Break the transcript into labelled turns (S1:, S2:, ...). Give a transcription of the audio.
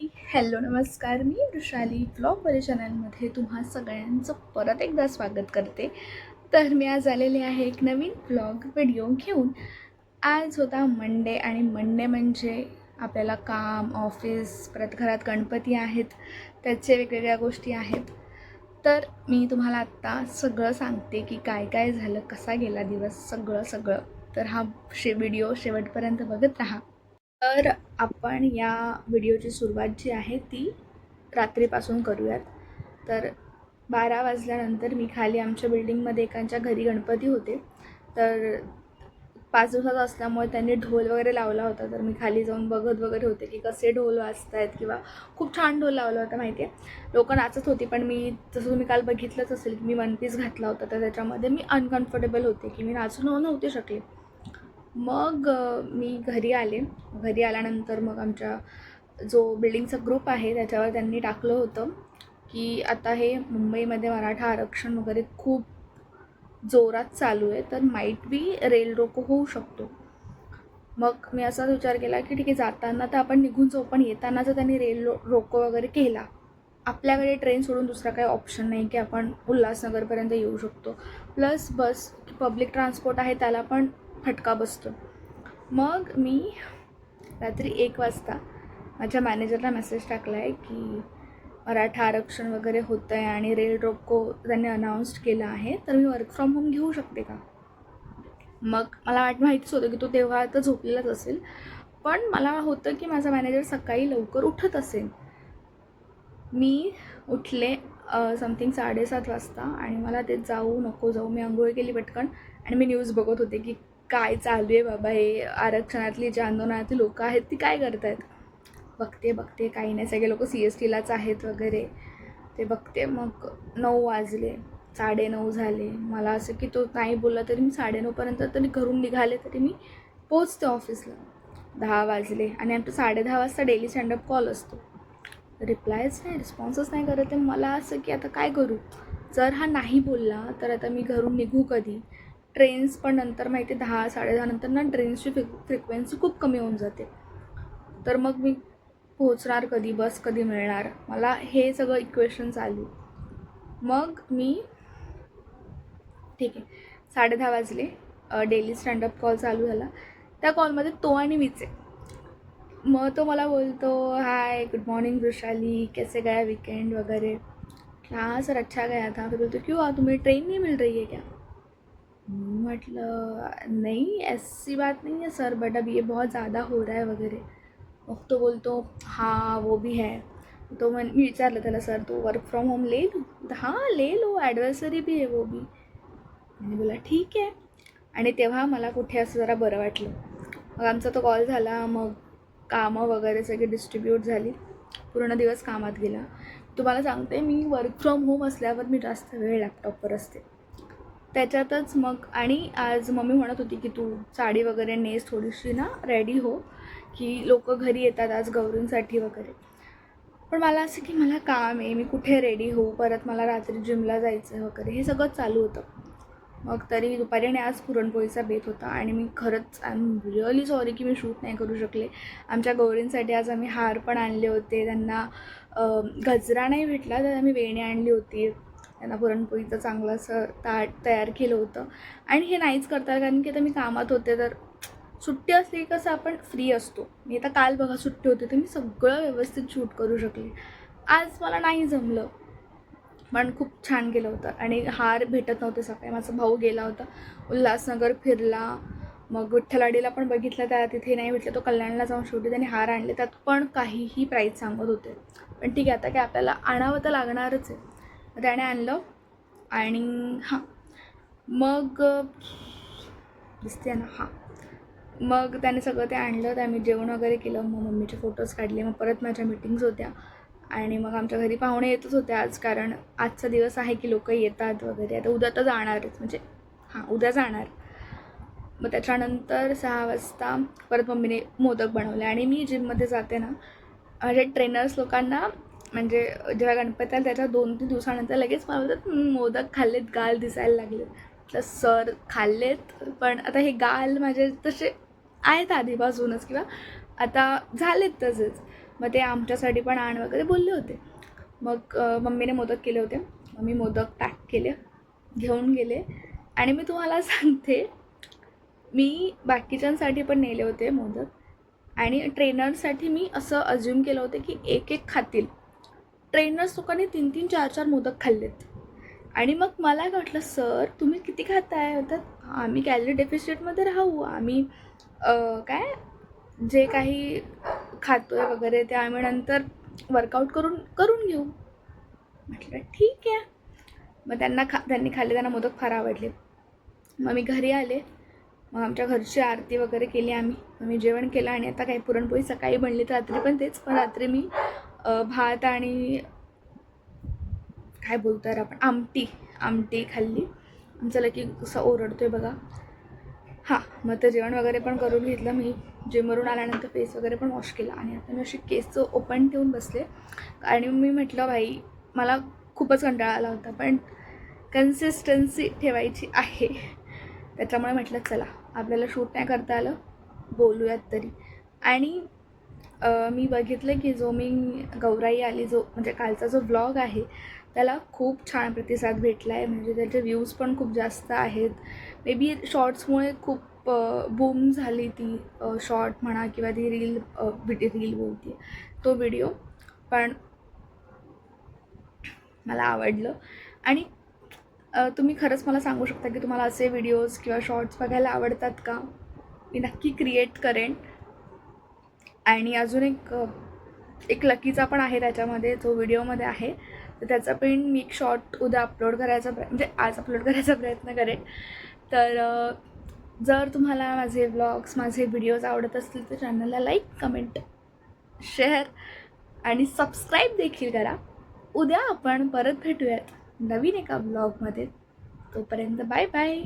S1: Hello नमस्कार. मी वृषाली ब्लॉगवाले चॅनलमध्ये तुम्हा सगळ्यांचं परत एकदा स्वागत करते. तर मी आज आलेले आहे एक नवीन ब्लॉग व्हिडिओ घेऊन. आज होता मंडे आणि मंडे म्हणजे आपल्याला काम ऑफिस परत घरात गणपती आहेत त्याचे वेगवेगळ्या गोष्टी आहेत. तर मी तुम्हाला आत्ता सगळं सांगते की काय काय झालं कसा गेला दिवस सगळं सगळं. तर हा शे व्हिडिओ शेवटपर्यंत बघत राहा. तर आपण या व्हिडिओची सुरुवात जी आहे ती रात्रीपासून करूयात. तर बारा वाजल्यानंतर मी खाली आमच्या बिल्डिंगमध्ये एकांच्या घरी गणपती होते. तर पाच दिवसाचा असल्यामुळे त्यांनी ढोल वगैरे लावला होता. तर मी खाली जाऊन बघत वगैरे होते की कसे ढोल वाजत आहेत किंवा खूप छान ढोल लावला होता माहिती आहे लोकं नाचत होती पण मी जसं तुम्ही काल बघितलंच असेल की मी वन पीस घातला होता. तर त्याच्यामध्ये मी अनकम्फर्टेबल होते की मी नाचून नव्हते शकले. मग मी घरी आले. घरी आल्यानंतर मग आमच्या जो बिल्डिंगचा ग्रुप आहे त्याच्यावर त्यांनी टाकलं होतं की आता हे मुंबईमध्ये मराठा आरक्षण वगैरे खूप जोरात चालू आहे तर माईट बी रेल रोको होऊ शकतो. मग मी असाच विचार केला की ठीक आहे जाताना तर आपण निघून जाऊ पण येताना जर त्यांनी रेल रोको वगैरे केला आपल्याकडे ट्रेन सोडून दुसरा काही ऑप्शन नाही की आपण उल्हासनगरपर्यंत येऊ शकतो. प्लस बस पब्लिक ट्रान्सपोर्ट आहे त्याला पण फटका बसतो. मग मी रात्री एक वाजता माझ्या मॅनेजरला मेसेज टाकला आहे की मराठा आरक्षण वगैरे होतं आहे आणि रेल रोको त्यांनी अनाऊन्स्ड केलं आहे तर मी वर्क फ्रॉम होम घेऊ शकते का? मग मला वाट माहितीच होतं की तो तेव्हा तर झोपलेलाच असेल पण मला होतं की माझा मॅनेजर सकाळी लवकर उठत असेल. मी उठले समथिंग साडेसात वाजता आणि मला ते जाऊ नको जाऊ मी आंघोळ केली पटकन आणि मी न्यूज बघत होते की काय चालू आहे बाबा? हे आरक्षणातली जी आंदोलनातली लोकं आहेत ती काय करत आहेत बघते बघते. काही नाही. सगळे लोक सी एस टीलाच आहेत वगैरे. ते बघते. मग नऊ वाजले. साडेनऊ झाले. मला असं की तो नाही बोलला तरी मी साडेनऊपर्यंत तरी घरून निघाले तरी मी पोचते ऑफिसला. दहा वाजले. आणि आमचं साडे दहा वाजता डेली स्टँडअप कॉल असतो. रिप्लायच नाही रिस्पॉन्सच नाही करत. आहे मला असं की आता काय करू? जर हा नाही बोलला तर आता मी घरून निघू कधी? ट्रेन्स पण नंतर माहिती आहे दहा साडेदहा नंतर ना ट्रेन्सची फ्रिक फ्रिक्वेन्सी खूप कमी होऊन जाते. तर मग मी पोहोचणार कधी बस कधी मिळणार? मला हे सगळं इक्वेशन चालू. मग मी ठीक आहे साडे दहा वाजले. डेली स्टँडअप कॉल चालू झाला. त्या कॉलमध्ये तो आणि मीच आहे. मग तो मला बोलतो हाय गुड मॉर्निंग वृषाली. कैसे गया वीकेंड वगैरह हाँ सर अच्छा गया था. फिर बोलते क्यों आ? तुम्हें ट्रेन नहीं मिल रही है क्या? म्हटलं नहीं ऐसी बात नहीं है सर बट अब ये बहुत ज़्यादा हो रहा है वगैरे मग तो बोलतो हो, हां वो भी है। तो मन मी विचारलं त्याला सर तो वर्क फ्रॉम होम ले हां ले लो ॲडवर्सरी भी आहे वो भी। आणि बोला ठीक आहे आणि तेव्हा मला कुठे असं जरा बरं वाटलं. मग आमचा तो कॉल झाला मग कामं वगैरे सगळी डिस्ट्रीब्यूट झाली. पूर्ण दिवस कामात गेला. तुम्हाला सांगते मी वर्क फ्रॉम होम असल्यावर मी जास्त वेळ लॅपटॉपवर असते. त्याच्यातच मग आणि आज मम्मी म्हणत होती की तू साडी वगैरे नेस थोडीशी ना रेडी हो की लोक घरी येतात आज गौरींसाठी वगैरे. पण मला असं की मला काम आहे मी कुठे रेडी होऊ? परत मला रात्री जिमला जायचं वगैरे हे सगळं चालू होतं. मग तरी दुपारी आणि आज पुरणपोळीचा बेत होता आणि मी खरंच आय एम रिअली सॉरी की मी शूट नाही करू शकले. आमच्या गौरींसाठी आज आम्ही हार पण आणले होते त्यांना गजरा नाही भेटला तर आम्ही वेणी आणली होती. त्यांना पुरणपोळीचं चांगलं असं ताट तयार केलं होतं. आणि हे नाहीच करता कारण की आता मी कामात होते तर सुट्टी असली कसं आपण फ्री असतो. मी आता काल बघा सुट्टी होती तर मी सगळं व्यवस्थित शूट करू शकले. आज मला नाही जमलं. पण खूप छान केलं होतं. आणि हार भेटत नव्हते सकाळी. माझा भाऊ गेला होता. उल्हासनगर फिरला. मग विठ्ठलाडीला पण बघितलं त्या तिथे नाही भेटलं. तो कल्याणला जाऊन शेवटी त्याने हार आणले. त्यात पण काहीही प्राईज सांगत होते. पण ठीक आहे आता काय आपल्याला आणावं तर लागणारच आहे. राणे त्याने आणलं आणि हां. मग दिसते ना हां. मग त्याने सगळं ते आणलं तर आम्ही जेवण वगैरे केलं मग मम्मीचे फोटोज काढले मग परत माझ्या मिटिंग्स होत्या. आणि मग आमच्या घरी पाहुणे येतच होते आज कारण आजचा दिवस आहे की लोक येतात वगैरे. आता उद्या तर जाणारच म्हणजे हां उद्या जाणार. मग त्याच्यानंतर सहा वाजता परत मम्मीने मोदक बनवले. आणि मी जिममध्ये जाते ना माझ्या ट्रेनर्स लोकांना म्हणजे जेव्हा गणपती आला त्याच्या दोन तीन दिवसानंतर लगेच मला म्हणतात मोदक खाल्लेत गाल दिसायला लागले तर सर खाल्लेत पण आता हे गाल माझे तसे आहेत आधीपासूनच किंवा आता झालेत तसेच. मग ते आमच्यासाठी पण आण वगैरे बोलले होते. मग मम्मीने मोदक केले होते. मम्मी मोदक पॅक केले घेऊन गेले. आणि मी तुम्हाला सांगते मी बाकीच्यांसाठी पण नेले होते मोदक. आणि ट्रेनरसाठी मी असं अज्युम केलं होतं की एक एक खातील. ट्रेनर्स लोकांनी तीन तीन चार चार मोदक खाल्लेत. आणि मग मला काय वाटलं सर तुम्ही किती खाताय? म्हणतात आम्ही कॅलरी डेफिशिटमध्ये राहू. आम्ही काय? जे काही खातोय वगैरे ते आम्ही नंतर वर्कआउट करून करून घेऊ. म्हटलं ठीक आहे. मग त्यांना खा त्यांनी खाल्ले त्यांना मोदक फार आवडले. मग मी घरी आले. मग आमच्या घरची आरती वगैरे केली आम्ही. मग मी जेवण केलं आणि आता काही पुरणपोळी सकाळी बनली तर रात्री पण तेच पण रात्री मी भात आणि काय बोलतो आपण? आमटी. आमटी खाल्ली. आमचं लकी कसं आहे बघा. हां मग ते जेवण वगैरे पण करून घेतलं मी. जिमवरून आल्यानंतर फेस वगैरे पण वॉश केला. आणि आता मी अशी केस ओपन ठेवून बसले. आणि मी म्हटलं भाई मला खूपच कंटाळा आला होता पण कन्सिस्टन्सी ठेवायची आहे. त्याच्यामुळे म्हटलं चला आपल्याला शूट नाही करता आलं. बोलूयात तरी. आणि मी बघितलं की जो मी गौराई आली जो म्हणजे कालचा जो ब्लॉग आहे त्याला खूप छान प्रतिसाद भेटला आहे म्हणजे त्याचे व्ह्यूज पण खूप जास्त आहेत. मे बी शॉर्ट्समुळे खूप बूम झाली ती शॉर्ट म्हणा किंवा ती रील रील बोलते तो व्हिडिओ पण मला आवडलं. आणि तुम्ही खरंच मला सांगू शकता की तुम्हाला असे व्हिडिओज किंवा शॉर्ट्स बघायला आवडतात का? मी नक्की क्रिएट करेन. आणि अजून एक एक लकीचा पण आहे त्याच्यामध्ये जो व्हिडिओमध्ये आहे. तर त्याचा पण मी एक शॉर्ट उद्या अपलोड करायचा प्र म्हणजे आज अपलोड करायचा प्रयत्न करेन. तर जर तुम्हाला माझे व्लॉग्स माझे व्हिडिओज आवडत असतील तर चॅनलला लाईक कमेंट शेअर आणि सबस्क्राईब देखील करा. उद्या आपण परत भेटूयात नवीन एका ब्लॉगमध्ये तोपर्यंत बाय बाय